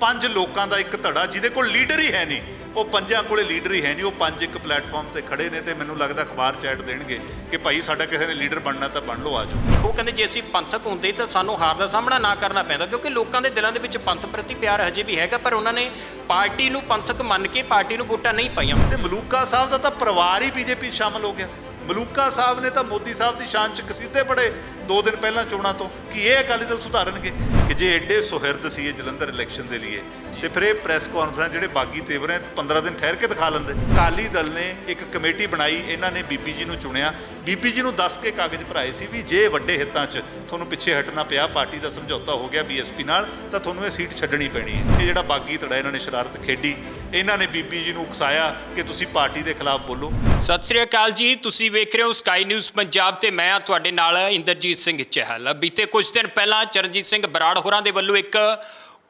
ਪੰਜ ਲੋਕਾਂ ਦਾ ਇੱਕ ਧੜਾ ਜਿਹਦੇ ਕੋਲ ਲੀਡਰ ਹੀ ਹੈ ਨਹੀਂ। ਉਹ ਪੰਜਾਂ ਕੋਲੇ ਲੀਡਰ ਹੀ ਹੈ ਨਹੀਂ ਉਹ ਪੰਜ ਇੱਕ ਪਲੇਟਫਾਰਮ ਤੇ ਖੜੇ ਨੇ ਤੇ ਮੈਨੂੰ ਲੱਗਦਾ ਅਖਬਾਰ ਚੈਟ ਦੇਣਗੇ ਕਿ ਭਾਈ ਸਾਡਾ ਕਿਸੇ ਨੇ ਲੀਡਰ ਬਣਨਾ ਤਾਂ ਬਣ ਲਓ ਆਜੋ ਉਹ ਕਹਿੰਦੇ ਜੇ ਅਸੀਂ ਪੰਥਕ ਹੁੰਦੇ ਤਾਂ ਸਾਨੂੰ ਹਾਰ ਦਾ ਸਾਹਮਣਾ ਨਾ ਕਰਨਾ ਪੈਂਦਾ ਕਿਉਂਕਿ ਲੋਕਾਂ ਦੇ ਦਿਲਾਂ ਦੇ ਵਿੱਚ ਪੰਥ ਪ੍ਰਤੀ ਪਿਆਰ ਹਜੇ ਵੀ ਹੈਗਾ ਪਰ ਉਹਨਾਂ ਨੇ ਪਾਰਟੀ ਨੂੰ ਪੰਥਕ ਮੰਨ ਕੇ ਪਾਰਟੀ ਨੂੰ ਵੋਟਾਂ ਨਹੀਂ ਪਾਈਆਂ। ਤੇ ਮਲੂਕਾ ਸਾਹਿਬ ਦਾ ਤਾਂ ਪਰਿਵਾਰ ਹੀ ਬੀਜੇਪੀ ਸ਼ਾਮਲ ਹੋ ਗਿਆ। ਮਲੂਕਾ ਸਾਹਿਬ ਨੇ ਤਾਂ ਮੋਦੀ ਸਾਹਿਬ ਦੀ ਸ਼ਾਨ ਚ ਕਸੀਦੇ ਪੜੇ ਦੋ ਦਿਨ ਪਹਿਲਾਂ ਚੋਣਾਂ ਤੋਂ। ਕਿ ਇਹ ਅਕਾਲੀ ਦਲ ਸੁਧਾਰਨਗੇ? ਕਿ ਜੇ ਐਡੇ ਸੁਹਿਰਦ ਸੀ ਇਹ ਜਲੰਧਰ ਇਲੈਕਸ਼ਨ ਦੇ ਲਈ ਤੇ ਫਿਰ ਇਹ ਪ੍ਰੈਸ ਕਾਨਫਰੰਸ ਜਿਹੜੇ ਬਾਗੀ ਤੇਵਰ ਹੈ 15 ਦਿਨ ਠਹਿਰ ਕੇ ਦਿਖਾ ਲੈਂਦੇ। ਅਕਾਲੀ ਦਲ ਨੇ ਇੱਕ ਕਮੇਟੀ ਬਣਾਈ, ਇਹਨਾਂ ਨੇ ਬੀਬੀ ਜੀ ਨੂੰ ਚੁਣਿਆ। ਬੀਬੀ ਜੀ ਨੂੰ ਦੱਸ ਕੇ ਕਾਗਜ਼ ਭਰਾਏ ਸੀ ਵੀ ਜੇ ਵੱਡੇ ਹਿੱਤਾਂ 'ਚ ਤੁਹਾਨੂੰ ਪਿੱਛੇ ਹਟਣਾ ਪਿਆ, ਪਾਰਟੀ ਦਾ ਸਮਝੌਤਾ ਹੋ ਗਿਆ ਬੀਐਸਪੀ ਨਾਲ, ਤਾਂ ਤੁਹਾਨੂੰ ਇਹ ਸੀਟ ਛੱਡਣੀ ਪੈਣੀ ਹੈ। ਇਹ ਜਿਹੜਾ ਬਾਗੀ ਧੜਾ ਇਹਨਾਂ ਨੇ ਸ਼ਰਾਰਤ ਖੇਡੀ, ਇਹਨਾਂ ਨੇ ਬੀਬੀ ਜੀ ਨੂੰ ਉਕਸਾਇਆ ਕਿ ਤੁਸੀਂ ਪਾਰਟੀ ਦੇ ਖਿਲਾਫ ਬੋਲੋ। ਸਤਿ ਸ੍ਰੀ ਅਕਾਲ ਜੀ, ਤੁਸੀਂ ਵੇਖ ਰਹੇ ਹੋ ਸਕਾਈ ਨਿਊਜ਼ ਪੰਜਾਬ ਤੇ ਮੈਂ ਹਾਂ ਤੁਹਾਡੇ ਨਾਲ ਇੰਦਰਜੀਤ ਸਿੰਘ ਚਹਿਲ। ਬੀਤੇ ਕੁਝ ਦਿਨ ਪਹਿਲਾਂ ਚਰਨਜੀਤ ਸਿੰਘ ਬਰਾੜ ਹੋਰਾਂ ਦੇ ਵੱਲੋਂ ਇੱਕ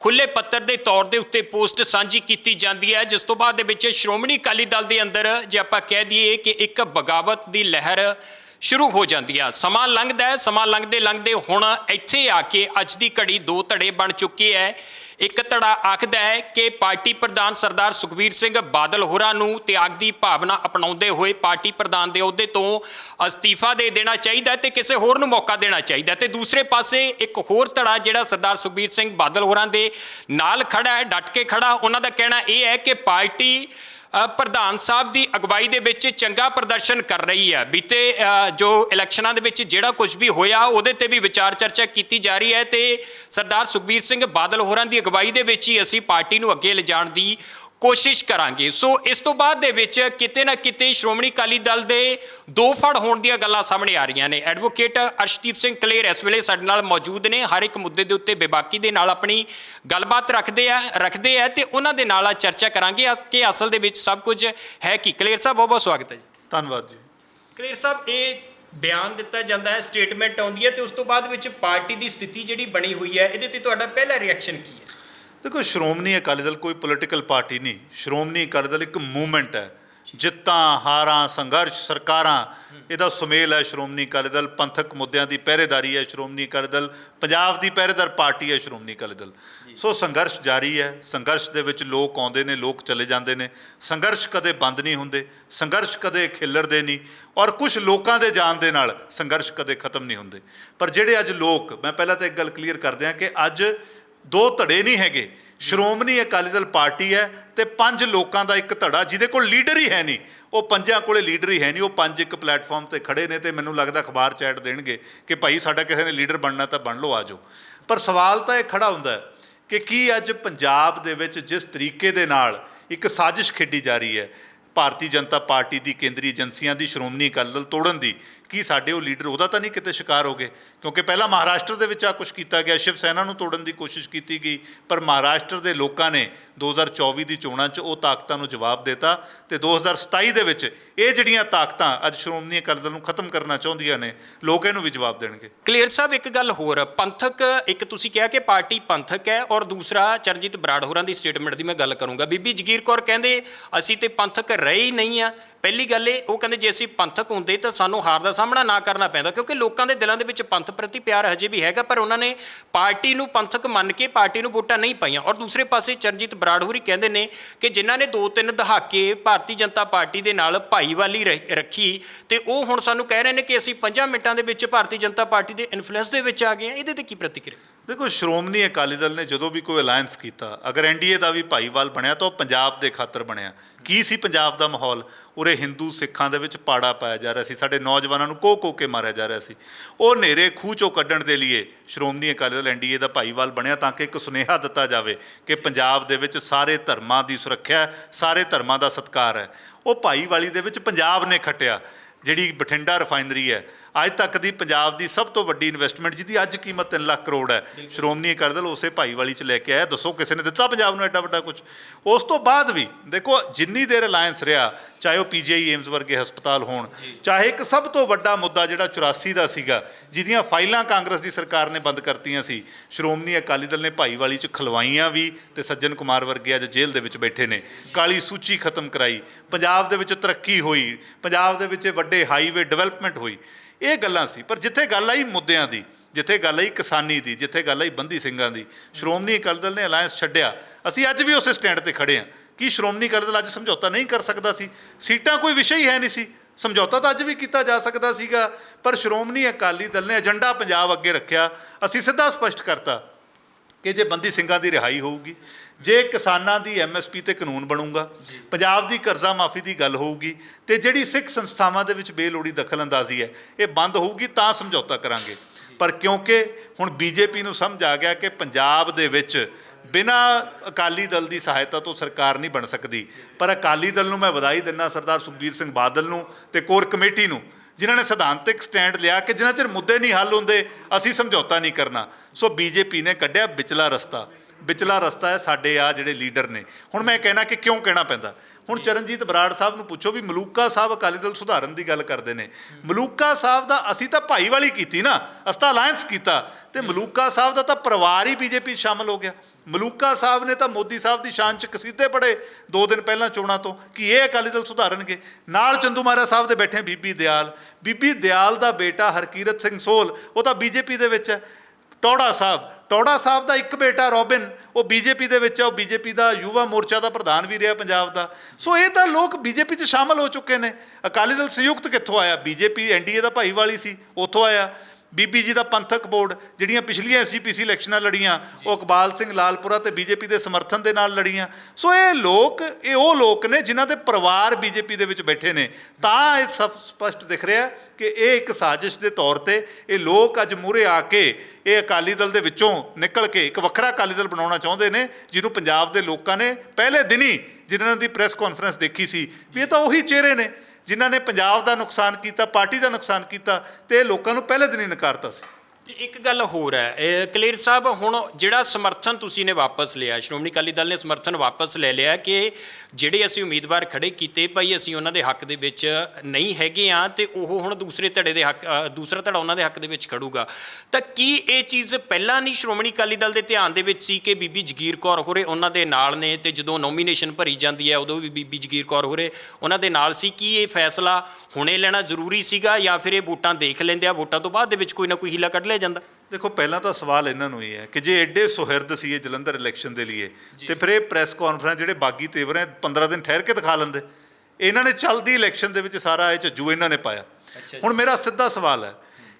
ਖੁੱਲੇ ਪੱਤਰ ਦੇ ਤੌਰ ਦੇ ਉੱਤੇ ਪੋਸਟ ਸਾਂਝੀ ਕੀਤੀ ਜਾਂਦੀ ਹੈ, ਜਿਸ ਤੋਂ ਬਾਅਦ ਦੇ ਵਿੱਚ ਸ਼੍ਰੋਮਣੀ ਅਕਾਲੀ ਦਲ ਦੇ ਅੰਦਰ ਜੇ ਆਪਾਂ ਕਹਿ ਦਈਏ ਕਿ ਇੱਕ ਬਗਾਵਤ ਦੀ ਲਹਿਰ ਸ਼ੁਰੂ ਹੋ ਜਾਂਦੀ ਆ। ਸਮਾਂ ਲੰਘਦਾ ਹੈ, ਸਮਾਂ ਲੰਘਦੇ ਲੰਘਦੇ ਹੁਣ ਇੱਥੇ ਆ ਕੇ ਅੱਜ ਦੀ ਘੜੀ ਦੋ ਧੜੇ ਬਣ ਚੁੱਕੇ ਹੈ। ਇੱਕ ਧੜਾ ਆਖਦਾ ਹੈ ਕਿ ਪਾਰਟੀ ਪ੍ਰਧਾਨ ਸਰਦਾਰ ਸੁਖਬੀਰ ਸਿੰਘ ਬਾਦਲ ਹੋਰਾਂ ਨੂੰ ਤਿਆਗ ਦੀ ਭਾਵਨਾ ਅਪਣਾਉਂਦੇ ਹੋਏ ਪਾਰਟੀ ਪ੍ਰਧਾਨ ਦੇ ਅਹੁਦੇ ਤੋਂ ਅਸਤੀਫਾ ਦੇ ਦੇਣਾ ਚਾਹੀਦਾ ਹੈ ਤੇ ਕਿਸੇ ਹੋਰ ਨੂੰ ਮੌਕਾ ਦੇਣਾ ਚਾਹੀਦਾ ਹੈ ਤੇ ਦੂਸਰੇ ਪਾਸੇ ਇੱਕ ਹੋਰ ਧੜਾ ਜਿਹੜਾ ਸਰਦਾਰ ਸੁਖਬੀਰ ਸਿੰਘ ਬਾਦਲ ਹੋਰਾਂ ਦੇ ਨਾਲ ਖੜਾ ਹੈ, ਡਟ ਕੇ ਖੜਾ, ਉਹਨਾਂ ਦਾ ਕਹਿਣਾ ਇਹ ਹੈ ਕਿ ਪਾਰਟੀ ਪ੍ਰਧਾਨ ਸਾਹਿਬ ਦੀ ਅਗਵਾਈ ਦੇ ਵਿੱਚ ਚੰਗਾ ਪ੍ਰਦਰਸ਼ਨ ਕਰ ਰਹੀ ਹੈ। ਬੀਤੇ ਜੋ ਇਲੈਕਸ਼ਨਾਂ ਦੇ ਵਿੱਚ ਜਿਹੜਾ ਕੁਝ ਵੀ ਹੋਇਆ, ਉਹਦੇ ਤੇ ਵੀ ਵਿਚਾਰ ਚਰਚਾ ਕੀਤੀ ਜਾ ਰਹੀ ਹੈ ਤੇ ਸਰਦਾਰ ਸੁਖਬੀਰ ਸਿੰਘ ਬਾਦਲ ਹੋਰਾਂ ਦੀ ਅਗਵਾਈ ਦੇ ਵਿੱਚ ਹੀ ਅਸੀਂ ਪਾਰਟੀ ਨੂੰ ਅੱਗੇ ਲਿਜਾਣ ਦੀ ਕੋਸ਼ਿਸ਼ ਕਰਾਂਗੇ। ਸੋ ਇਸ ਤੋਂ ਬਾਅਦ ਦੇ ਵਿੱਚ ਕਿਤੇ ਨਾ ਕਿਤੇ ਸ਼੍ਰੋਮਣੀ ਅਕਾਲੀ ਦਲ ਦੇ ਦੋ ਫੜ ਹੋਣ ਦੀਆਂ ਗੱਲਾਂ ਸਾਹਮਣੇ ਆ ਰਹੀਆਂ ਨੇ। ਐਡਵੋਕੇਟ ਅਰਸ਼ਦੀਪ ਸਿੰਘ ਕਲੇਰ ਇਸ ਵੇਲੇ ਸਾਡੇ ਨਾਲ ਮੌਜੂਦ ਨੇ। ਹਰ ਇੱਕ ਮੁੱਦੇ ਦੇ ਉੱਤੇ ਬੇਬਾਕੀ ਦੇ ਨਾਲ ਆਪਣੀ ਗੱਲਬਾਤ ਰੱਖਦੇ ਆ ਰੱਖਦੇ ਆ ਤੇ ਉਹਨਾਂ ਦੇ ਨਾਲ ਆ ਚਰਚਾ ਕਰਾਂਗੇ। ਕਿ ਅਸਲ ਦੇ ਵਿੱਚ ਸਭ ਕੁਝ ਹੈ ਕੀ? ਕਲੇਰ ਸਾਹਿਬ ਬਹੁਤ ਬਹੁਤ ਸਵਾਗਤ ਹੈ ਜੀ। ਧੰਨਵਾਦ ਜੀ। ਕਲੇਰ ਸਾਹਿਬ ਇਹ ਬਿਆਨ ਦਿੱਤਾ ਜਾਂਦਾ ਹੈ ਸਟੇਟਮੈਂਟ ਆਉਂਦੀ ਹੈ ਤੇ ਉਸ ਤੋਂ ਬਾਅਦ ਵਿੱਚ ਪਾਰਟੀ ਦੀ ਸਥਿਤੀ ਜਿਹੜੀ ਬਣੀ ਹੋਈ ਹੈ ਇਹਦੇ ਤੇ ਤੁਹਾਡਾ ਪਹਿਲਾ ਰਿਐਕਸ਼ਨ ਕੀ ਦੇਖੋ ਸ਼੍ਰੋਮਣੀ ਅਕਾਲੀ ਦਲ ਕੋਈ ਪੋਲੀਟੀਕਲ ਪਾਰਟੀ ਨਹੀਂ। ਸ਼੍ਰੋਮਣੀ ਅਕਾਲੀ ਦਲ ਇੱਕ ਮੂਵਮੈਂਟ ਹੈ। ਜਿੱਤਾਂ ਹਾਰਾਂ ਸੰਘਰਸ਼ ਸਰਕਾਰਾਂ ਇਹਦਾ ਸੁਮੇਲ ਹੈ ਸ਼੍ਰੋਮਣੀ ਅਕਾਲੀ ਦਲ। ਪੰਥਕ ਮੁੱਦਿਆਂ ਦੀ ਪਹਿਰੇਦਾਰੀ ਹੈ ਸ਼੍ਰੋਮਣੀ ਅਕਾਲੀ ਦਲ। ਪੰਜਾਬ ਦੀ ਪਹਿਰੇਦਾਰ ਪਾਰਟੀ ਹੈ ਸ਼੍ਰੋਮਣੀ ਅਕਾਲੀ ਦਲ। ਸੋ ਸੰਘਰਸ਼ ਜਾਰੀ ਹੈ। ਸੰਘਰਸ਼ ਦੇ ਵਿੱਚ ਲੋਕ ਆਉਂਦੇ ਨੇ ਲੋਕ ਚਲੇ ਜਾਂਦੇ ਨੇ। ਸੰਘਰਸ਼ ਕਦੇ ਬੰਦ ਨਹੀਂ ਹੁੰਦੇ। ਸੰਘਰਸ਼ ਕਦੇ ਖਿੱਲਰਦੇ ਨਹੀਂ। ਔਰ ਕੁਝ ਲੋਕਾਂ ਦੇ ਜਾਣ ਦੇ ਨਾਲ ਸੰਘਰਸ਼ ਕਦੇ ਖਤਮ ਨਹੀਂ ਹੁੰਦੇ। ਪਰ ਜਿਹੜੇ ਅੱਜ ਲੋਕ ਮੈਂ ਪਹਿਲਾਂ ਤਾਂ ਇੱਕ ਗੱਲ ਕਲੀਅਰ ਕਰ ਦਿਆਂ ਕਿ ਅੱਜ ਦੋ ਧੜੇ ਨਹੀਂ ਹੈਗੇ। ਸ਼੍ਰੋਮਣੀ ਅਕਾਲੀ ਦਲ ਪਾਰਟੀ ਹੈ ਤੇ ਪੰਜ ਲੋਕਾਂ ਦਾ ਇੱਕ ਧੜਾ, ਜਿਹਦੇ ਕੋਲ ਲੀਡਰ ਹੀ ਹੈ ਨਹੀਂ। ਉਹ ਪੰਜਾਂ ਕੋਲੇ ਲੀਡਰ ਹੀ ਹੈ ਨਹੀਂ, ਉਹ ਪੰਜ ਇੱਕ ਪਲੇਟਫਾਰਮ ਤੇ ਖੜੇ ਨੇ ਤੇ ਮੈਨੂੰ ਲੱਗਦਾ ਅਖਬਾਰ ਚੈਟ ਦੇਣਗੇ ਕਿ ਭਾਈ ਸਾਡਾ ਕਿਸੇ ਨੇ ਲੀਡਰ ਬਣਨਾ ਤਾਂ ਬਣ ਲਓ ਆਜੋ ਪਰ ਸਵਾਲ ਤਾਂ ਇਹ ਖੜਾ ਹੁੰਦਾ ਹੈ ਕਿ ਕੀ ਅੱਜ ਪੰਜਾਬ ਦੇ ਵਿੱਚ ਜਿਸ ਤਰੀਕੇ ਦੇ ਨਾਲ ਇੱਕ ਸਾਜ਼ਿਸ਼ ਖੇਡੀ ਜਾ ਰਹੀ ਹੈ, ਭਾਰਤੀ ਜਨਤਾ ਪਾਰਟੀ ਦੀ, ਕੇਂਦਰੀ ਏਜੰਸੀਆਂ ਦੀ, ਸ਼੍ਰੋਮਣੀ ਅਕਾਲੀ ਦਲ ਤੋੜਨ ਦੀ ਕੀ ਸਾਡੇ ਉਹ ਲੀਡਰ, ਉਹਦਾ ਤਾਂ ਨਹੀਂ ਕਿਤੇ ਸ਼ਿਕਾਰ ਹੋ ਗਏ। ਕਿਉਂਕਿ ਪਹਿਲਾਂ ਮਹਾਰਾਸ਼ਟਰ ਦੇ ਵਿੱਚ ਆ ਕੁਝ ਕੀਤਾ ਗਿਆ, ਸ਼ਿਵ ਸੈਨਾ ਨੂੰ ਤੋੜਨ ਦੀ ਕੋਸ਼ਿਸ਼ ਕੀਤੀ ਗਈ, ਪਰ ਮਹਾਰਾਸ਼ਟਰ ਦੇ ਲੋਕਾਂ ਨੇ 2024 ਦੀ ਚੋਣਾਂ 'ਚ ਉਹ ਤਾਕਤਾਂ ਨੂੰ ਜਵਾਬ ਦਿੱਤਾ ਤੇ 2027 ਦੇ ਵਿੱਚ ਇਹ ਜਿਹੜੀਆਂ ਤਾਕਤਾਂ ਅੱਜ ਸ਼੍ਰੋਮਣੀ ਅਕਾਲੀ ਦਲ ਨੂੰ ਖਤਮ ਕਰਨਾ ਚਾਹੁੰਦੀਆਂ ਨੇ, ਲੋਕ ਇਹਨੂੰ ਵੀ ਜਵਾਬ ਦੇਣਗੇ। ਕਲੀਅਰ ਸਾਹਿਬ, ਇੱਕ ਗੱਲ ਹੋਰ, ਪੰਥਕ, ਇੱਕ ਤੁਸੀਂ ਕਿਹਾ ਕਿ ਪਾਰਟੀ ਪੰਥਕ ਹੈ ਔਰ ਦੂਸਰਾ ਚਰਨਜੀਤ ਬਰਾੜ ਹੋਰਾਂ ਦੀ ਸਟੇਟਮੈਂਟ ਦੀ ਮੈਂ ਗੱਲ ਕਰੂੰਗਾ। ਬੀਬੀ ਜਗੀਰ ਕੌਰ ਕਹਿੰਦੇ, ਅਸੀਂ ਤੇ ਪੰਥਕ ਰਹੇ ਹੀ ਨਹੀਂ ਆ ਪਹਿਲੀ ਗੱਲ ਇਹ, ਉਹ ਕਹਿੰਦੇ ਜੇ ਅਸੀਂ ਪੰਥਕ ਹੁੰਦੇ ਤਾਂ ਸਾਨੂੰ ਹਾਰ ਦਾ ਸਾਹਮਣਾ ਨਾ ਕਰਨਾ ਪੈਂਦਾ, ਕਿਉਂਕਿ ਲੋਕਾਂ ਦੇ ਦਿਲਾਂ ਦੇ ਵਿੱਚ ਪੰਥ ਪ੍ਰਤੀ ਪਿਆਰ ਹਜੇ ਵੀ ਹੈਗਾ, ਪਰ ਉਹਨਾਂ ਨੇ ਪਾਰਟੀ ਨੂੰ ਪੰਥਕ ਮੰਨ ਕੇ ਪਾਰਟੀ ਨੂੰ ਵੋਟਾਂ ਨਹੀਂ ਪਾਈਆਂ। ਔਰ ਦੂਸਰੇ ਪਾਸੇ ਚਰਨਜੀਤ ਬਰਾੜ ਹੋਰੀ ਕਹਿੰਦੇ ਨੇ ਕਿ ਜਿਨ੍ਹਾਂ ਨੇ ਦੋ ਤਿੰਨ ਦਹਾਕੇ ਭਾਰਤੀ ਜਨਤਾ ਪਾਰਟੀ ਦੇ ਨਾਲ ਭਾਈਵਾਲੀ ਰਹਿ- ਰੱਖੀ ਤੇ ਉਹ ਹੁਣ ਸਾਨੂੰ ਕਹਿ ਰਹੇ ਨੇ ਕਿ ਅਸੀਂ 5 ਮਿੰਟਾਂ ਦੇ ਵਿੱਚ ਭਾਰਤੀ ਜਨਤਾ ਪਾਰਟੀ ਦੇ ਇਨਫਲੂਐਂਸ ਦੇ ਵਿੱਚ ਆ ਗਏ ਹਾਂ। ਇਹਦੇ ਤੇ ਕੀ ਪ੍ਰਤੀਕਿਰਿਆ? ਦੇਖੋ, ਸ਼੍ਰੋਮਣੀ ਅਕਾਲੀ ਦਲ ਨੇ ਜਦੋਂ ਵੀ ਕੋਈ ਅਲਾਈਅੰਸ ਕੀਤਾ, ਅਗਰ ਐਨਡੀਏ ਦਾ ਵੀ ਭਾਈਵਾਲ ਬਣਿਆ ਤਾਂ ਉਹ ਪੰਜਾਬ ਦੇ ਖਾਤਰ ਬਣਿਆ। ਕੀ ਸੀ ਪੰਜਾਬ ਦਾ ਮਾਹੌਲ? ਉਰੇ ਹਿੰਦੂ ਸਿੱਖਾਂ ਦੇ ਵਿੱਚ ਪਾੜਾ ਪਾਇਆ ਜਾ ਰਿਹਾ ਸੀ, ਸਾਡੇ ਨੌਜਵਾਨਾਂ ਨੂੰ ਕੋ ਕੋਹ ਕੇ ਮਾਰਿਆ ਜਾ ਰਿਹਾ ਸੀ। ਉਹ ਹਨੇਰੇ ਖੂਹ ਚੋਂ ਕੱਢਣ ਦੇ ਲਈ ਸ਼੍ਰੋਮਣੀ ਅਕਾਲੀ ਦਲ ਐਨਡੀਏ ਦਾ ਭਾਈਵਾਲ ਬਣਿਆ ਤਾਂ ਕਿ ਇੱਕ ਸੁਨੇਹਾ ਦਿੱਤਾ ਜਾਵੇ ਕਿ ਪੰਜਾਬ ਦੇ ਵਿੱਚ ਸਾਰੇ ਧਰਮਾਂ ਦੀ ਸੁਰੱਖਿਆ ਸਾਰੇ ਧਰਮਾਂ ਦਾ ਸਤਿਕਾਰ ਹੈ। ਉਹ ਭਾਈਵਾਲੀ ਦੇ ਵਿੱਚ ਪੰਜਾਬ ਨੇ ਖੱਟਿਆ, ਜਿਹੜੀ ਬਠਿੰਡਾ ਰਿਫਾਈਨਰੀ ਹੈ। ਅੱਜ ਤੱਕ ਦੀ ਪੰਜਾਬ ਦੀ ਸਭ ਤੋਂ ਵੱਡੀ ਇਨਵੈਸਟਮੈਂਟ ਜਿਹਦੀ ਅੱਜ ਕੀਮਤ 3 ਲੱਖ ਕਰੋੜ ਹੈ। ਸ਼੍ਰੋਮਣੀ ਅਕਾਲੀ ਦਲ ਉਸੇ ਭਾਈਵਾਲੀ ਚ ਲੈ ਕੇ ਆਇਆ। ਦੱਸੋ ਕਿਸੇ ਨੇ ਦਿੱਤਾ ਪੰਜਾਬ ਨੂੰ ਐਡਾ ਵੱਡਾ ਕੁਝ ਉਸ ਤੋਂ ਬਾਅਦ ਵੀ ਦੇਖੋ ਜਿੰਨੀ ਦੇਰ ਅਲਾਈਅੰਸ ਰਿਹਾ ਚਾਹੇ ਉਹ ਪੀਜੀਆਈ ਏਮਸ ਵਰਗੇ ਹਸਪਤਾਲ ਹੋਣ ਚਾਹੇ ਇੱਕ ਸਭ ਤੋਂ ਵੱਡਾ ਮੁੱਦਾ ਜਿਹੜਾ 84 ਦਾ ਸੀਗਾ ਜਿਹਦੀਆਂ ਫਾਈਲਾਂ ਕਾਂਗਰਸ ਦੀ ਸਰਕਾਰ ਨੇ ਬੰਦ ਕਰਤੀਆਂ ਸੀ ਸ਼੍ਰੋਮਣੀ ਅਕਾਲੀ ਦਲ ਨੇ ਭਾਈਵਾਲੀ ਚ ਖਲਵਾਈਆਂ ਵੀ ਤੇ ਸੱਜਣ ਕੁਮਾਰ ਵਰਗੇ ਅੱਜ ਜੇਲ੍ਹ ਦੇ ਵਿੱਚ ਬੈਠੇ ਨੇ। ਕਾਲੀ ਸੂਚੀ ਖਤਮ ਕਰਾਈ। ਪੰਜਾਬ ਦੇ ਵਿੱਚ ਤਰੱਕੀ ਹੋਈ। ਪੰਜਾਬ ਦੇ ਵਿੱਚ ਵੱਡੇ ਹਾਈਵੇ ਡਿਵੈਲਪਮੈਂਟ ਹੋਈ। ਇਹ ਗੱਲਾਂ ਸੀ, ਪਰ ਜਿੱਥੇ ਗੱਲ ਆਈ ਮੁੱਦਿਆਂ ਦੀ, ਜਿੱਥੇ ਗੱਲ ਆਈ ਕਿਸਾਨੀ ਦੀ, ਜਿੱਥੇ ਗੱਲ ਆਈ ਬੰਦੀ ਸਿੰਘਾਂ ਦੀ, ਸ਼੍ਰੋਮਣੀ ਅਕਾਲੀ ਦਲ ਨੇ ਅਲਾਈਅੰਸ ਛੱਡਿਆ। ਅਸੀਂ ਅੱਜ ਵੀ ਉਸੇ ਸਟੈਂਡ ਤੇ ਖੜੇ ਹਾਂ ਕਿ ਸ਼੍ਰੋਮਣੀ ਅਕਾਲੀ ਦਲ ਅੱਜ ਸਮਝੌਤਾ ਨਹੀਂ ਕਰ ਸਕਦਾ ਸੀ। ਸੀਟਾਂ ਕੋਈ ਵਿਸ਼ਾ ਹੀ ਹੈ ਨਹੀਂ ਸੀ। ਸਮਝੌਤਾ ਤਾਂ ਅੱਜ ਵੀ ਕੀਤਾ ਜਾ ਸਕਦਾ ਸੀਗਾ, ਪਰ ਸ਼੍ਰੋਮਣੀ ਅਕਾਲੀ ਦਲ ਨੇ ਏਜੰਡਾ ਪੰਜਾਬ ਅੱਗੇ ਰੱਖਿਆ। ਅਸੀਂ ਸਿੱਧਾ ਸਪਸ਼ਟ ਕਰਤਾ ਕਿ ਜੇ ਬੰਦੀ ਸਿੰਘਾਂ ਦੀ ਰਿਹਾਈ ਹੋਊਗੀ ਜੇ ਕਿਸਾਨਾਂ ਦੀ ਐਮਐਸਪੀ ਤੇ ਕਾਨੂੰਨ ਬਣੂਗਾ ਪੰਜਾਬ ਦੀ ਕਰਜ਼ਾ ਮਾਫੀ ਦੀ ਗੱਲ ਹੋਊਗੀ ਤੇ ਜਿਹੜੀ ਸਿੱਖ ਸੰਸਥਾਵਾਂ ਦੇ ਵਿੱਚ ਬੇਲੋੜੀ ਦਖਲਅੰਦਾਜ਼ੀ ਹੈ ਇਹ ਬੰਦ ਹੋਊਗੀ ਤਾਂ ਸਮਝੌਤਾ ਕਰਾਂਗੇ। ਪਰ ਕਿਉਂਕਿ ਹੁਣ ਬੀਜੇਪੀ ਨੂੰ ਸਮਝ ਆ ਗਿਆ ਕਿ ਪੰਜਾਬ ਦੇ ਵਿੱਚ ਬਿਨਾਂ ਅਕਾਲੀ ਦਲ ਦੀ ਸਹਾਇਤਾ ਤੋਂ ਸਰਕਾਰ ਨਹੀਂ ਬਣ ਸਕਦੀ। ਪਰ ਅਕਾਲੀ ਦਲ ਨੂੰ ਮੈਂ ਵਧਾਈ ਦਿੰਦਾ ਸਰਦਾਰ ਸੁਖਬੀਰ ਸਿੰਘ ਬਾਦਲ ਨੂੰ ਤੇ ਕੋਰ ਕਮੇਟੀ ਨੂੰ ਜਿਨ੍ਹਾਂ ਨੇ ਸਿਧਾਂਤਕ ਸਟੈਂਡ ਲਿਆ ਕਿ ਜਿਨ੍ਹਾਂ ਚਿਰ ਮੁੱਦੇ ਨਹੀਂ ਹੱਲ ਹੁੰਦੇ, ਅਸੀਂ ਸਮਝੌਤਾ ਨਹੀਂ ਕਰਨਾ। ਸੋ ਬੀਜੇਪੀ ਨੇ ਕੱਢਿਆ ਵਿਚਲਾ ਰਸਤਾ। ਵਿਚਲਾ ਰਸਤਾ ਹੈ ਸਾਡੇ ਆ ਜਿਹੜੇ ਲੀਡਰ ਨੇ। ਹੁਣ ਮੈਂ ਕਹਿਣਾ ਕਿ ਕਿਉਂ ਕਹਿਣਾ ਪੈਂਦਾ? ਹੁਣ ਚਰਨਜੀਤ ਬਰਾੜ ਸਾਹਿਬ ਨੂੰ ਪੁੱਛੋ ਵੀ ਮਲੂਕਾ ਸਾਹਿਬ ਅਕਾਲੀ ਦਲ ਸੁਧਾਰਨ ਦੀ ਗੱਲ ਕਰਦੇ ਨੇ। ਮਲੂਕਾ ਸਾਹਿਬ ਦਾ ਅਸੀਂ ਤਾਂ ਭਾਈਵਾਲੀ ਕੀਤੀ ਨਾ, ਅਸੀਂ ਤਾਂ ਅਲਾਈਅੰਸ ਕੀਤਾ। ਤੇ ਮਲੂਕਾ ਸਾਹਿਬ ਦਾ ਤਾਂ ਪਰਿਵਾਰ ਹੀ ਬੀਜੇਪੀ ਸ਼ਾਮਲ ਹੋ ਗਿਆ। ਮਲੂਕਾ ਸਾਹਿਬ ਨੇ ਤਾਂ ਮੋਦੀ ਸਾਹਿਬ ਦੀ ਸ਼ਾਨ ਚ ਕਸੀਦੇ ਪੜੇ ਦੋ ਦਿਨ ਪਹਿਲਾਂ ਚੋਣਾਂ ਤੋਂ, ਕਿ ਇਹ ਅਕਾਲੀ ਦਲ ਸੁਧਾਰਨਗੇ। ਨਾਲ ਚੰਦੂ ਮਾਰਾ ਸਾਹਿਬ ਦੇ ਬੈਠੇ ਬੀਬੀ ਦਿਆਲ। ਬੀਬੀ ਦਿਆਲ ਦਾ ਬੇਟਾ ਹਰਕੀਰਤ ਸਿੰਘ ਸੋਲ, ਉਹ ਤਾਂ ਬੀਜੇਪੀ ਦੇ ਵਿੱਚ ਹੈ। ਟੌੜਾ ਸਾਹਿਬ ਟੌੜਾ ਸਾਹਿਬ ਦਾ ਇੱਕ ਬੇਟਾ ਰੋਬਿਨ, ਉਹ ਬੀਜੇਪੀ ਦੇ ਵਿੱਚ ਹੈ। ਉਹ ਬੀਜੇਪੀ ਦਾ ਯੁਵਾ ਮੋਰਚਾ ਦਾ ਪ੍ਰਧਾਨ ਵੀ ਰਿਹਾ ਪੰਜਾਬ ਦਾ। ਸੋ ਇਹ ਤਾਂ ਲੋਕ ਬੀਜੇਪੀ 'ਚ ਸ਼ਾਮਲ ਹੋ ਚੁੱਕੇ ਨੇ। ਅਕਾਲੀ ਦਲ ਸੰਯੁਕਤ ਕਿੱਥੋਂ ਆਇਆ? ਬੀਜੇਪੀ ਐਨਡੀਏ ਦਾ ਭਾਈਵਾਲੀ ਸੀ, ਉੱਥੋਂ ਆਇਆ। ਬੀਬੀ ਜੀ ਦਾ ਪੰਥਕ ਬੋਰਡ ਜਿਹੜੀਆਂ ਪਿਛਲੀਆਂ ਐਸਜੀਪੀਸੀ ਇਲੈਕਸ਼ਨਾਂ ਲੜੀਆਂ ਉਹ ਇਕਬਾਲ ਸਿੰਘ ਲਾਲਪੁਰਾ ਤੇ ਬੀਜੇਪੀ ਦੇ ਸਮਰਥਨ ਦੇ ਨਾਲ ਲੜੀਆਂ। ਸੋ ਇਹ ਲੋਕ ਇਹ ਉਹ ਲੋਕ ਨੇ ਜਿਨ੍ਹਾਂ ਦੇ ਪਰਿਵਾਰ ਬੀਜੇਪੀ ਦੇ ਵਿੱਚ ਬੈਠੇ ਨੇ। ਤਾਂ ਇਹ ਸਭ ਸਪਸ਼ਟ ਦਿਖ ਰਿਹਾ ਕਿ ਇਹ ਇੱਕ ਸਾਜ਼ਿਸ਼ ਦੇ ਤੌਰ ਤੇ ਇਹ ਲੋਕ ਅੱਜ ਮੂਹਰੇ ਆ ਕੇ ਇਹ ਅਕਾਲੀ ਦਲ ਦੇ ਵਿੱਚੋਂ ਨਿਕਲ ਕੇ ਇੱਕ ਵੱਖਰਾ ਅਕਾਲੀ ਦਲ ਬਣਾਉਣਾ ਚਾਹੁੰਦੇ ਨੇ ਜਿਹਨੂੰ ਪੰਜਾਬ ਦੇ ਲੋਕਾਂ ਨੇ ਪਹਿਲੇ ਦਿਨ ਹੀ ਜਿਨ੍ਹਾਂ ਦੀ ਪ੍ਰੈਸ ਕਾਨਫਰੰਸ ਦੇਖੀ ਸੀ ਵੀ ਇਹ ਤਾਂ ਉਹੀ ਚਿਹਰੇ ਨੇ। ਜਿਨ੍ਹਾਂ ਨੇ ਪੰਜਾਬ ਦਾ ਨੁਕਸਾਨ ਕੀਤਾ, ਪਾਰਟੀ ਦਾ ਨੁਕਸਾਨ ਕੀਤਾ ਤੇ ਇਹ ਲੋਕਾਂ ਨੂੰ ਪਹਿਲੇ ਦਿਨ ਹੀ ਨਕਾਰਤਾ ਸੀ। ਤੇ ਇੱਕ ਗੱਲ ਹੋਰ ਹੈ। ਇਹ ਸਾਹਿਬ, ਹੁਣ ਜਿਹੜਾ ਸਮਰਥਨ ਤੁਸੀਂ ਨੇ ਵਾਪਸ ਲਿਆ, ਸ਼੍ਰੋਮਣੀ ਅਕਾਲੀ ਦਲ ਨੇ ਸਮਰਥਨ ਵਾਪਸ ਲੈ ਲਿਆ ਕਿ ਜਿਹੜੇ ਅਸੀਂ ਉਮੀਦਵਾਰ ਖੜੇ ਕੀਤੇ, ਭਾਈ ਅਸੀਂ ਉਹਨਾਂ ਦੇ ਹੱਕ ਦੇ ਵਿੱਚ ਨਹੀਂ ਹੈਗੇ ਆ ਤੇ ਉਹ ਹੁਣ ਦੂਸਰੇ ਧੜੇ ਦੇ ਹੱਕ ਦੂਸਰਾ ਧੜਾ ਉਹਨਾਂ ਦੇ ਹੱਕ ਦੇ ਵਿੱਚ ਖੜੂਗਾ। ਤਾਂ ਕੀ ਇਹ ਚੀਜ਼ ਪਹਿਲਾਂ ਨਹੀਂ ਸ਼੍ਰੋਮਣੀ ਅਕਾਲੀ ਦਲ ਦੇ ਧਿਆਨ ਦੇ ਵਿੱਚ ਸੀ ਕਿ ਬੀਬੀ ਜਗੀਰ ਕੌਰ ਹੋਰੇ ਉਹਨਾਂ ਦੇ ਨਾਲ ਨੇ ਤੇ ਜਦੋਂ ਨੋਮੀਨੇਸ਼ਨ ਭਰੀ ਜਾਂਦੀ ਹੈ, ਉਦੋਂ ਵੀ ਬੀਬੀ ਜਗੀਰ ਕੌਰ ਹੋਰੇ ਉਹਨਾਂ ਦੇ ਨਾਲ ਸੀ? ਕੀ ਇਹ ਫੈਸਲਾ ਹੁਣੇ ਲੈਣਾ ਜ਼ਰੂਰੀ ਸੀਗਾ ਜਾਂ ਫਿਰ ਇਹ ਵੋਟਾਂ ਦੇਖ ਲੈਂਦੇ ਆ, ਵੋਟਾਂ ਤੋਂ ਬਾਅਦ ਦੇ ਵਿੱਚ ਕੋਈ ਨਾ ਕੋਈ ਹੀਲਾ ਕੱਢ ਲਿਆ ਜਾਂਦਾ। ਦੇਖੋ ਪਹਿਲਾਂ ਤਾਂ ਸਵਾਲ ਇਹਨਾਂ ਨੂੰ ਹੀ ਹੈ ਕਿ ਜੇ ਐਡੇ ਸੁਹਿਰਦ ਸੀ ਇਹ ਜਲੰਧਰ ਇਲੈਕਸ਼ਨ ਦੇ ਲਈ ਤੇ ਫਿਰ ਇਹ ਪ੍ਰੈਸ ਕਾਨਫਰੰਸ ਜਿਹੜੇ ਬਾਗੀ ਤੇਵਰ ਹੈ 15 ਦਿਨ ਠਹਿਰ ਕੇ ਦਿਖਾ ਲੈਂਦੇ। ਇਹਨਾਂ ਨੇ ਚੱਲਦੀ ਇਲੈਕਸ਼ਨ ਦੇ ਵਿੱਚ ਸਾਰਾ ਇਹ ਝੱਜੂ ਇਹਨਾਂ ਨੇ ਪਾਇਆ। ਹੁਣ ਮੇਰਾ ਸਿੱਧਾ ਸਵਾਲ ਹੈ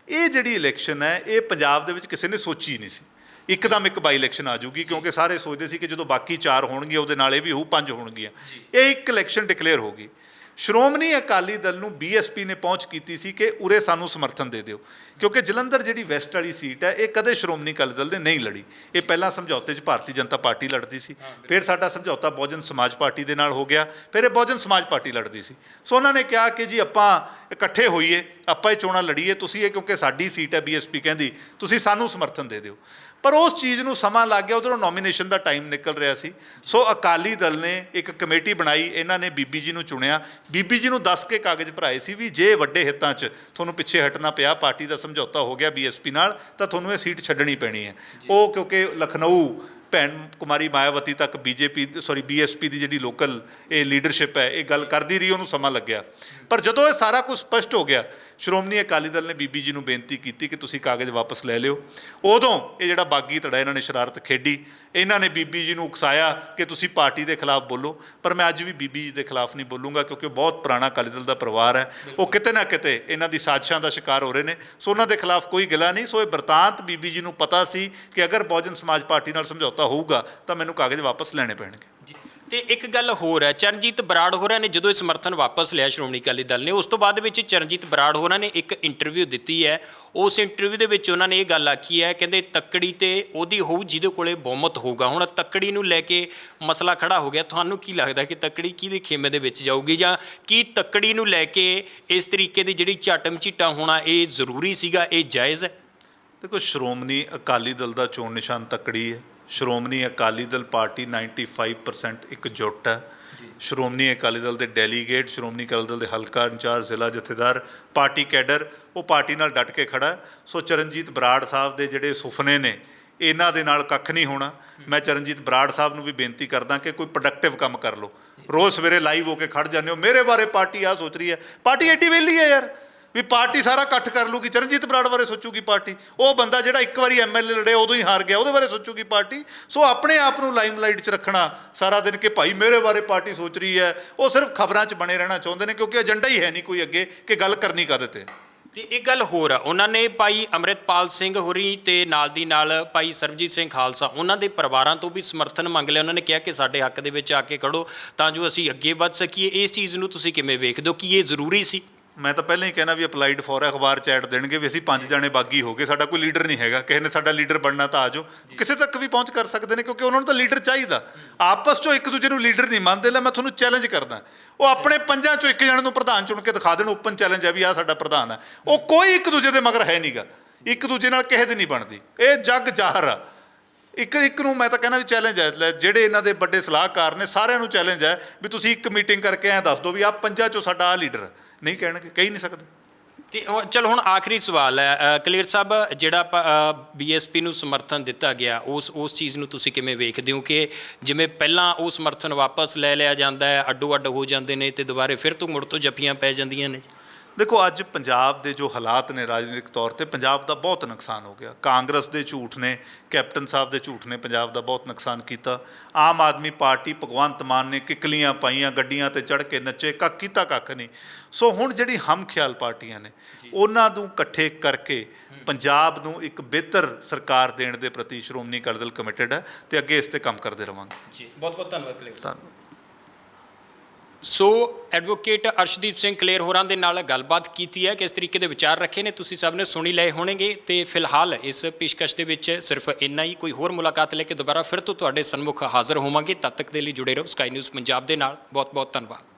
ਇਹ ਜਿਹੜੀ ਇਲੈਕਸ਼ਨ ਹੈ ਇਹ ਪੰਜਾਬ ਦੇ ਵਿੱਚ ਕਿਸੇ ਨੇ ਸੋਚੀ ਨਹੀਂ ਸੀ। ਇੱਕਦਮ ਇੱਕ ਬਾਈ ਇਲੈਕਸ਼ਨ ਆ ਜਾਊਗੀ ਕਿਉਂਕਿ ਸਾਰੇ ਸੋਚਦੇ ਸੀ ਕਿ ਜਦੋਂ ਬਾਕੀ ਚਾਰ ਹੋਣਗੀਆਂ ਉਹਦੇ ਨਾਲ ਇਹ ਵੀ ਹੋਊ ਪੰਜ ਹੋਣਗੀਆਂ। ਇਹ ਇੱਕ ਇਲੈਕਸ਼ਨ ਡਿਕਲੇਅਰ ਹੋ ਗਈ। ਸ਼੍ਰੋਮਣੀ ਅਕਾਲੀ ਦਲ ਨੂੰ ਬੀਐਸਪੀ ਨੇ ਪਹੁੰਚ ਕੀਤੀ ਸੀ ਕਿ ਉਰੇ ਸਾਨੂੰ ਸਮਰਥਨ ਦੇ ਦਿਓ। ਕਿਉਂਕਿ ਜਲੰਧਰ ਜਿਹੜੀ ਵੈਸਟ ਵਾਲੀ ਸੀਟ ਹੈ ਇਹ ਕਦੇ ਸ਼੍ਰੋਮਣੀ ਅਕਾਲੀ ਦਲ ਦੇ ਨਹੀਂ ਲੜੀ। ਇਹ ਪਹਿਲਾਂ ਸਮਝੌਤੇ 'ਚ ਭਾਰਤੀ ਜਨਤਾ ਪਾਰਟੀ ਲੜਦੀ ਸੀ। ਫਿਰ ਸਾਡਾ ਸਮਝੌਤਾ ਬਹੁਜਨ ਸਮਾਜ ਪਾਰਟੀ ਦੇ ਨਾਲ ਹੋ ਗਿਆ। ਫਿਰ ਇਹ ਬਹੁਜਨ ਸਮਾਜ ਪਾਰਟੀ ਲੜਦੀ ਸੀ। ਸੋ ਉਹਨਾਂ ਨੇ ਕਿਹਾ ਕਿ ਜੀ ਆਪਾਂ ਇਕੱਠੇ ਹੋਈਏ ਆਪਾਂ ਇਹ ਚੋਣਾਂ ਲੜੀਏ ਤੁਸੀਂ ਇਹ ਕਿਉਂਕਿ ਸਾਡੀ ਸੀਟ ਹੈ ਬੀਐਸਪੀ ਕਹਿੰਦੀ ਤੁਸੀਂ ਸਾਨੂੰ ਸਮਰਥਨ ਦੇ ਦਿਓ। ਪਰ ਉਸ ਚੀਜ਼ ਨੂੰ ਸਮਾਂ ਲੱਗ ਗਿਆ ਉਧਰੋਂ ਨੋਮੀਨੇਸ਼ਨ ਦਾ ਟਾਈਮ ਨਿਕਲ ਰਿਹਾ ਸੀ। ਸੋ ਅਕਾਲੀ ਦਲ ਨੇ ਇੱਕ ਕਮੇਟੀ ਬਣਾਈ ਇਹਨਾਂ ਨੇ ਬੀਬੀ ਜੀ ਨੂੰ ਚੁਣਿਆ। ਬੀਬੀ ਜੀ ਨੂੰ ਦੱਸ ਕੇ ਕਾਗਜ਼ ਭਰਾਏ ਸੀ ਵੀ ਜੇ ਵੱਡੇ ਹਿੱਤਾਂ 'ਚ ਤੁਹਾਨੂੰ ਪਿੱਛੇ ਹਟਣਾ ਪਿਆ ਪਾਰਟੀ ਦਾ ਸਮਝੌਤਾ ਹੋ ਗਿਆ ਬੀਐਸਪੀ ਨਾਲ ਤਾਂ ਤੁਹਾਨੂੰ ਇਹ ਸੀਟ ਛੱਡਣੀ ਪੈਣੀ ਹੈ। ਉਹ ਕਿਉਂਕਿ ਲਖਨਊ ਭੈਣ ਕੁਮਾਰੀ ਮਾਇਆਵਤੀ ਤੱਕ ਬੀਜੇਪੀ ਸੌਰੀ ਬੀਐਸਪੀ ਦੀ ਜਿਹੜੀ ਲੋਕਲ ਇਹ ਲੀਡਰਸ਼ਿਪ ਹੈ ਇਹ ਗੱਲ ਕਰਦੀ ਰਹੀ ਉਹਨੂੰ ਸਮਾਂ ਲੱਗਿਆ। ਪਰ ਜਦੋਂ ਇਹ ਸਾਰਾ ਕੁਝ ਸਪਸ਼ਟ ਹੋ ਗਿਆ ਸ਼੍ਰੋਮਣੀ ਅਕਾਲੀ ਦਲ ਨੇ ਬੀਬੀ ਜੀ ਨੂੰ ਬੇਨਤੀ ਕੀਤੀ ਕਿ ਤੁਸੀਂ ਕਾਗਜ਼ ਵਾਪਸ ਲੈ ਲਿਓ। ਉਦੋਂ ਇਹ ਜਿਹੜਾ ਬਾਗੀ ਧੜਾ ਇਹਨਾਂ ਨੇ ਸ਼ਰਾਰਤ ਖੇਡੀ ਇਹਨਾਂ ਨੇ ਬੀਬੀ ਜੀ ਨੂੰ ਉਕਸਾਇਆ ਕਿ ਤੁਸੀਂ ਪਾਰਟੀ ਦੇ ਖਿਲਾਫ ਬੋਲੋ। ਪਰ ਮੈਂ ਅੱਜ ਵੀ ਬੀਬੀ ਜੀ ਦੇ ਖਿਲਾਫ ਨਹੀਂ ਬੋਲੂੰਗਾ ਕਿਉਂਕਿ ਉਹ ਬਹੁਤ ਪੁਰਾਣਾ ਅਕਾਲੀ ਦਲ ਦਾ ਪਰਿਵਾਰ ਹੈ। ਉਹ ਕਿਤੇ ਨਾ ਕਿਤੇ ਇਹਨਾਂ ਦੀ ਸਾਜ਼ਿਸ਼ਾਂ ਦਾ ਸ਼ਿਕਾਰ ਹੋ ਰਹੇ ਨੇ। ਸੋ ਉਹਨਾਂ ਦੇ ਖਿਲਾਫ ਕੋਈ ਗਿਲਾ ਨਹੀਂ ਸੋ ਇਹ ਬਰਤਾਂਤ ਬੀਬੀ ਜੀ ਨੂੰ ਪਤਾ ਸੀ ਕਿ ਅਗਰ ਬਹੁਜਨ ਸਮਾਜ ਪਾਰਟੀ ਨਾਲ ਸਮਝੌਤਾ ਹੋਊਗਾ ਤਾਂ ਮੈਨੂੰ ਕਾਗਜ਼ ਵਾਪਸ ਲੈਣੇ ਪੈਣਗੇ। ਤੇ ਇੱਕ ਗੱਲ ਹੋਰ ਹੈ ਚਰਨਜੀਤ ਬਰਾੜ ਹੋਰਾਂ ਨੇ ਜਦੋਂ ਇਹ ਸਮਰਥਨ ਵਾਪਸ ਲਿਆ ਸ਼੍ਰੋਮਣੀ ਅਕਾਲੀ ਦਲ ਨੇ ਉਸ ਤੋਂ ਬਾਅਦ ਵਿੱਚ ਚਰਨਜੀਤ ਬਰਾੜ ਹੋਰਾਂ ਨੇ ਇੱਕ ਇੰਟਰਵਿਊ ਦਿੱਤੀ ਹੈ। ਉਸ ਇੰਟਰਵਿਊ ਦੇ ਵਿੱਚ ਉਹਨਾਂ ਨੇ ਇਹ ਗੱਲ ਆਖੀ ਹੈ ਕਹਿੰਦੇ ਤੱਕੜੀ ਤੇ ਉਹਦੀ ਹੋਊ ਜਿਹਦੇ ਕੋਲੇ ਬਹੁਮਤ ਹੋਊਗਾ। ਹੁਣ ਤੱਕੜੀ ਨੂੰ ਲੈ ਕੇ ਮਸਲਾ ਖੜਾ ਹੋ ਗਿਆ ਤੁਹਾਨੂੰ ਕੀ ਲੱਗਦਾ ਕਿ ਤੱਕੜੀ ਕਿਹਦੇ ਖੇਮੇ ਦੇ ਵਿੱਚ ਜਾਊਗੀ ਜਾਂ ਕੀ ਤੱਕੜੀ ਨੂੰ ਲੈ ਕੇ ਇਸ ਤਰੀਕੇ ਦੀ ਜਿਹੜੀ ਝਟਮ ਝਿੱਟਾ ਹੋਣਾ ਇਹ ਜ਼ਰੂਰੀ ਸੀਗਾ ਇਹ ਜਾਇਜ਼ ਹੈ? ਦੇਖੋ ਸ਼੍ਰੋਮਣੀ ਅਕਾਲੀ ਦਲ ਦਾ ਚੋਣ ਨਿਸ਼ਾਨ ਤੱਕੜੀ ਹੈ। ਸ਼੍ਰੋਮਣੀ ਅਕਾਲੀ ਦਲ ਪਾਰਟੀ 95% ਇਕਜੁੱਟ ਹੈ। ਸ਼੍ਰੋਮਣੀ ਅਕਾਲੀ ਦਲ ਦੇ ਡੈਲੀਗੇਟ ਸ਼੍ਰੋਮਣੀ ਅਕਾਲੀ ਦਲ ਦੇ ਹਲਕਾ ਇੰਚਾਰਜ ਜ਼ਿਲ੍ਹਾ ਜਥੇਦਾਰ ਪਾਰਟੀ ਕੈਡਰ ਉਹ ਪਾਰਟੀ ਨਾਲ ਡਟ ਕੇ ਖੜਾ। ਸੋ ਚਰਨਜੀਤ ਬਰਾੜ ਸਾਹਿਬ ਦੇ ਜਿਹੜੇ ਸੁਪਨੇ ਨੇ ਇਹਨਾਂ ਦੇ ਨਾਲ ਕੱਖ ਨਹੀਂ ਹੋਣਾ। ਮੈਂ ਚਰਨਜੀਤ ਬਰਾੜ ਸਾਹਿਬ ਨੂੰ ਵੀ ਬੇਨਤੀ ਕਰਦਾ ਕਿ ਕੋਈ ਪ੍ਰੋਡਕਟਿਵ ਕੰਮ ਕਰ ਲਓ। ਰੋਜ਼ ਸਵੇਰੇ ਲਾਈਵ ਹੋ ਕੇ ਖੜ ਜਾਂਦੇ ਹੋ। ਮੇਰੇ ਬਾਰੇ ਪਾਰਟੀ ਆ ਸੋਚ ਰਹੀ ਹੈ। ਪਾਰਟੀ ਐਡੀ ਵੇਲੀ ਹੈ ਯਾਰ। ਵੀ ਪਾਰਟੀ ਸਾਰਾ ਇਕੱਠ ਕਰ ਲੂਗੀ, ਚਰਨਜੀਤ ਬਰਾੜ ਬਾਰੇ ਸੋਚੂਗੀ ਪਾਰਟੀ। ਉਹ ਬੰਦਾ ਜਿਹੜਾ ਇੱਕ ਵਾਰੀ ਐਮਐਲਏ ਲੜਿਆ ਉਦੋਂ ਹੀ ਹਾਰ ਗਿਆ, ਉਹਦੇ ਬਾਰੇ ਸੋਚੂਗੀ ਪਾਰਟੀ। ਸੋ ਆਪਣੇ ਆਪ ਨੂੰ ਲਾਈਮਲਾਈਟ 'ਚ ਰੱਖਣਾ, ਸਾਰਾ ਦਿਨ ਕਿ ਭਾਈ ਮੇਰੇ ਬਾਰੇ ਪਾਰਟੀ ਸੋਚ ਰਹੀ ਹੈ, ਉਹ ਸਿਰਫ ਖਬਰਾਂ 'ਚ ਬਣੇ ਰਹਿਣਾ ਚਾਹੁੰਦੇ ਨੇ, ਕਿਉਂਕਿ ਏਜੰਡਾ ਹੀ ਹੈ ਨਹੀਂ ਕੋਈ ਅੱਗੇ ਕਿ ਗੱਲ ਕਰਨੀ ਕਾਹਦੇ ਦਿੱਤੇ ਤੇ ਇੱਕ ਗੱਲ ਹੋਰ ਆ, ਉਹਨਾਂ ਨੇ ਭਾਈ ਅੰਮ੍ਰਿਤਪਾਲ ਸਿੰਘ ਹੋਰੀ ਤੇ ਨਾਲ ਦੀ ਨਾਲ ਭਾਈ ਸਰਬਜੀਤ ਸਿੰਘ ਖਾਲਸਾ, ਉਹਨਾਂ ਦੇ ਪਰਿਵਾਰਾਂ ਤੋਂ ਵੀ ਸਮਰਥਨ ਮੰਗ ਲਿਆ। ਉਹਨਾਂ ਨੇ ਕਿਹਾ ਕਿ ਸਾਡੇ ਹੱਕ ਦੇ ਵਿੱਚ ਆ ਕੇ ਖੜੋ, ਤਾਂ ਜੋ ਅਸੀਂ ਅੱਗੇ ਵੱਧ ਸਕੀਏ। ਇਸ ਚੀਜ਼ ਨੂੰ ਤੁਸੀਂ ਕਿਵੇਂ ਵੇਖਦੇ ਹੋ? ਕਿ ਇਹ ਜ਼ਰੂਰੀ ਸੀ? ਮੈਂ ਤਾਂ ਪਹਿਲਾਂ ਹੀ ਕਹਿਣਾ ਵੀ ਅਪਲਾਈਡ ਫੋਰ ਅਖਬਾਰ ਚ ਐਡ ਦੇਣਗੇ ਵੀ ਅਸੀਂ ਪੰਜ ਜਾਣੇ ਬਾਗੀ ਹੋ ਗਏ ਸਾਡਾ ਕੋਈ ਲੀਡਰ ਨਹੀਂ ਹੈਗਾ ਕਿਸੇ ਨੇ ਸਾਡਾ ਲੀਡਰ ਬਣਨਾ ਤਾਂ ਆਜੋ ਕਿਸੇ ਤੱਕ ਵੀ ਪਹੁੰਚ ਕਰ ਸਕਦੇ ਨੇ ਕਿਉਂਕਿ ਉਹਨਾਂ ਨੂੰ ਤਾਂ ਲੀਡਰ ਚਾਹੀਦਾ। ਆਪਸ ਚੋਂ ਇੱਕ ਦੂਜੇ ਨੂੰ ਲੀਡਰ ਨਹੀਂ ਮੰਨਦੇ ਲੈ ਮੈਂ ਤੁਹਾਨੂੰ ਚੈਲੰਜ ਕਰਦਾ। ਉਹ ਆਪਣੇ ਪੰਜਾਂ ਚੋਂ ਇੱਕ ਜਣੇ ਨੂੰ ਪ੍ਰਧਾਨ ਚੁਣ ਕੇ ਦਿਖਾ ਦੇਣ ਓਪਨ ਚੈਲੰਜ ਹੈ ਵੀ ਆ ਸਾਡਾ ਪ੍ਰਧਾਨ ਹੈ ਉਹ ਕੋਈ ਇੱਕ ਦੂਜੇ ਦੇ ਮਗਰ ਹੈ ਨਹੀਂਗਾ। ਇੱਕ ਦੂਜੇ ਨਾਲ ਕਿਸੇ ਦੀ ਨਹੀਂ ਬਣਦੀ। ਇਹ ਜੱਗ ਜ਼ਾਹਰ ਆ। ਇੱਕ ਇੱਕ ਨੂੰ ਮੈਂ ਤਾਂ ਕਹਿੰਦਾ ਵੀ ਚੈਲੰਜ ਹੈ ਜਿਹੜੇ ਇਹਨਾਂ ਦੇ ਵੱਡੇ ਸਲਾਹਕਾਰ ਨੇ ਸਾਰਿਆਂ ਨੂੰ ਚੈਲੰਜ ਹੈ ਵੀ ਤੁਸੀਂ ਇੱਕ ਮੀਟਿੰਗ ਕਰਕੇ ਐਂ ਦੱਸ ਦਿਓ ਵੀ ਆ ਪੰਜਾਂ ਚੋਂ ਸਾਡਾ ਆ। ਲੀਡਰ ਨਹੀਂ ਕਹਿਣਗੇ ਕਹੀ ਨਹੀਂ ਸਕਦੇ। ਤੇ ਉਹ- ਚਲੋ ਹੁਣ ਆਖਰੀ ਸਵਾਲ ਹੈ ਕਲੀਅਰ ਸਾਹਿਬ, ਜਿਹੜਾ ਬੀਐਸਪੀ ਨੂੰ ਸਮਰਥਨ ਦਿੱਤਾ ਗਿਆ, ਉਸ ਉਸ ਚੀਜ਼ ਨੂੰ ਤੁਸੀਂ ਕਿਵੇਂ ਵੇਖਦੇ ਹੋ ਕਿ ਜਿਵੇਂ ਪਹਿਲਾਂ ਉਹ ਸਮਰਥਨ ਵਾਪਸ ਲੈ ਲਿਆ ਜਾਂਦਾ ਹੈ ਅੱਡੋ ਅੱਡ ਹੋ ਜਾਂਦੇ ਨੇ ਤੇ ਦੁਬਾਰੇ ਫਿਰ ਤੋਂ ਮੁੜ ਤੋਂ ਜੱਫੀਆਂ ਪੈ ਜਾਂਦੀਆਂ ਨੇ? ਦੇਖੋ ਅੱਜ ਪੰਜਾਬ ਦੇ ਜੋ ਹਾਲਾਤ ਨੇ ਰਾਜਨੀਤਿਕ ਤੌਰ ਤੇ ਪੰਜਾਬ ਦਾ ਬਹੁਤ ਨੁਕਸਾਨ ਹੋ ਗਿਆ। ਕਾਂਗਰਸ ਦੇ ਝੂਠ ਨੇ ਕੈਪਟਨ ਸਾਹਿਬ ਦੇ ਝੂਠ ਨੇ ਪੰਜਾਬ ਦਾ ਬਹੁਤ ਨੁਕਸਾਨ ਕੀਤਾ। ਆਮ ਆਦਮੀ ਪਾਰਟੀ ਭਗਵੰਤ ਮਾਨ ਨੇ ਕਿਕਲੀਆਂ ਪਾਈਆਂ ਗੱਡੀਆਂ ਤੇ ਚੜ੍ਹ ਕੇ ਨੱਚੇ ਕੱਖ ਕੀਤਾ ਕੱਖ ਨਹੀਂ। ਸੋ ਹੁਣ ਜਿਹੜੀ ਹਮ ਖਿਆਲ ਪਾਰਟੀਆਂ ਨੇ ਉਹਨਾਂ ਨੂੰ ਇਕੱਠੇ ਕਰਕੇ ਪੰਜਾਬ ਨੂੰ ਇੱਕ ਬਿਹਤਰ ਸਰਕਾਰ ਦੇਣ ਦੇ ਪ੍ਰਤੀ ਸ਼੍ਰੋਮਣੀ ਅਕਾਲੀ ਦਲ ਕਮਿਟਡ ਹੈ ਤੇ ਅੱਗੇ ਇਸ ਤੇ ਕੰਮ ਕਰਦੇ ਰਵਾਂਗੇ। ਜੀ ਬਹੁਤ ਬਹੁਤ ਧੰਨਵਾਦ ਕਲੀਅਰ ਧੰਨਵਾਦ। ਸੋ ਐਡਵੋਕੇਟ ਅਰਸ਼ਦੀਪ ਸਿੰਘ ਕਲੇਰ ਹੋਰਾਂ ਦੇ ਨਾਲ ਗੱਲਬਾਤ ਕੀਤੀ ਹੈ ਕਿਸ ਤਰੀਕੇ ਦੇ ਵਿਚਾਰ ਰੱਖੇ ਨੇ। ਤੁਸੀਂ ਸਭ ਨੇ ਸੁਣੀ ਲਏ ਹੋਣਗੇ ਤੇ ਫਿਲਹਾਲ ਇਸ ਪੇਸ਼ਕਸ਼ ਦੇ ਵਿੱਚ ਸਿਰਫ ਇੰਨਾ ਹੀ। ਕੋਈ ਹੋਰ ਮੁਲਾਕਾਤ ਲੈ ਕੇ ਦੁਬਾਰਾ ਫਿਰ ਤੋਂ ਤੁਹਾਡੇ ਸਨਮੁਖ ਹਾਜ਼ਰ ਹੋਵਾਂਗੇ। ਤਦ ਤੱਕ ਦੇ ਲਈ ਜੁੜੇ ਰਹੋ। ਸਕਾਈ ਨਿਊਜ਼ ਪੰਜਾਬ ਦੇ ਨਾਲ। ਬਹੁਤ ਬਹੁਤ ਧੰਨਵਾਦ।